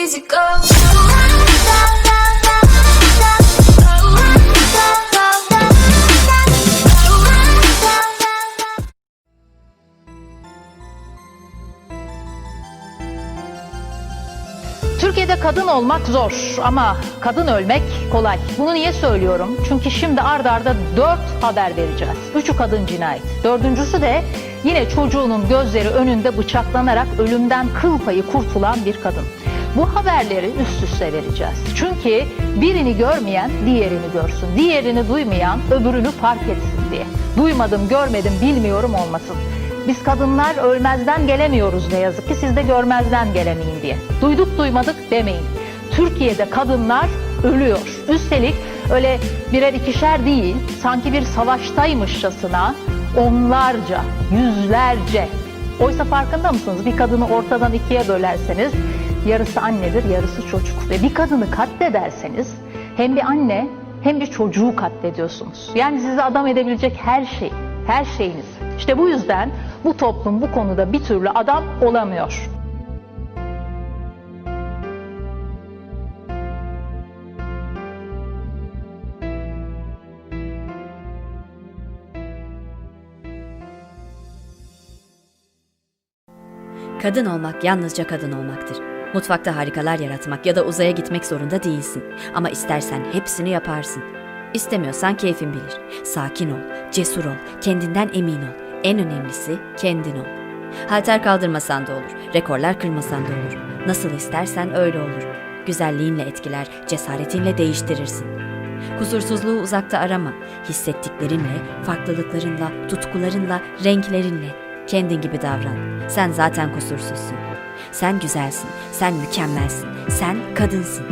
easy go. Türkiye'de kadın olmak zor ama kadın ölmek kolay. Bunu niye söylüyorum? Çünkü şimdi ard arda dört haber vereceğiz. Üçü kadın cinayet. Dördüncüsü de yine çocuğunun gözleri önünde bıçaklanarak ölümden kıl payı kurtulan bir kadın. Bu haberleri üst üste vereceğiz. Çünkü birini görmeyen diğerini görsün. Diğerini duymayan öbürünü fark etsin diye. Duymadım, görmedim, bilmiyorum olmasın. Biz kadınlar ölmezden gelemiyoruz ne yazık ki siz de görmezden gelemeyin diye. Duyduk duymadık demeyin. Türkiye'de kadınlar ölüyor. Üstelik öyle birer ikişer değil sanki bir savaştaymışçasına onlarca, yüzlerce. Oysa farkında mısınız? Bir kadını ortadan ikiye bölerseniz yarısı annedir, yarısı çocuk. Ve bir kadını katlederseniz hem bir anne hem bir çocuğu katlediyorsunuz. Yani sizi adam edebilecek her şey, her şeyiniz. İşte bu yüzden bu toplum bu konuda bir türlü adam olamıyor. Kadın olmak yalnızca kadın olmaktır. Mutfakta harikalar yaratmak ya da uzaya gitmek zorunda değilsin. Ama istersen hepsini yaparsın. İstemiyorsan keyfin bilir. Sakin ol, cesur ol, kendinden emin ol. En önemlisi kendin ol. Halter kaldırmasan da olur, rekorlar kırmasan da olur. Nasıl istersen öyle olur. Güzelliğinle etkiler, cesaretinle değiştirirsin. Kusursuzluğu uzakta arama. Hissettiklerinle, farklılıklarınla, tutkularınla, renklerinle kendin gibi davran. Sen zaten kusursuzsun. Sen güzelsin, sen mükemmelsin, sen kadınsın.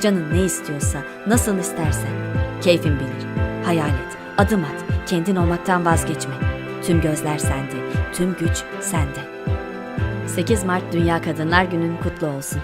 Canın ne istiyorsa, nasıl istersen. Keyfin bilir. Hayal et, adım at, kendin olmaktan vazgeçme. Tüm gözler sende, tüm güç sende. 8 Mart Dünya Kadınlar Günün kutlu olsun.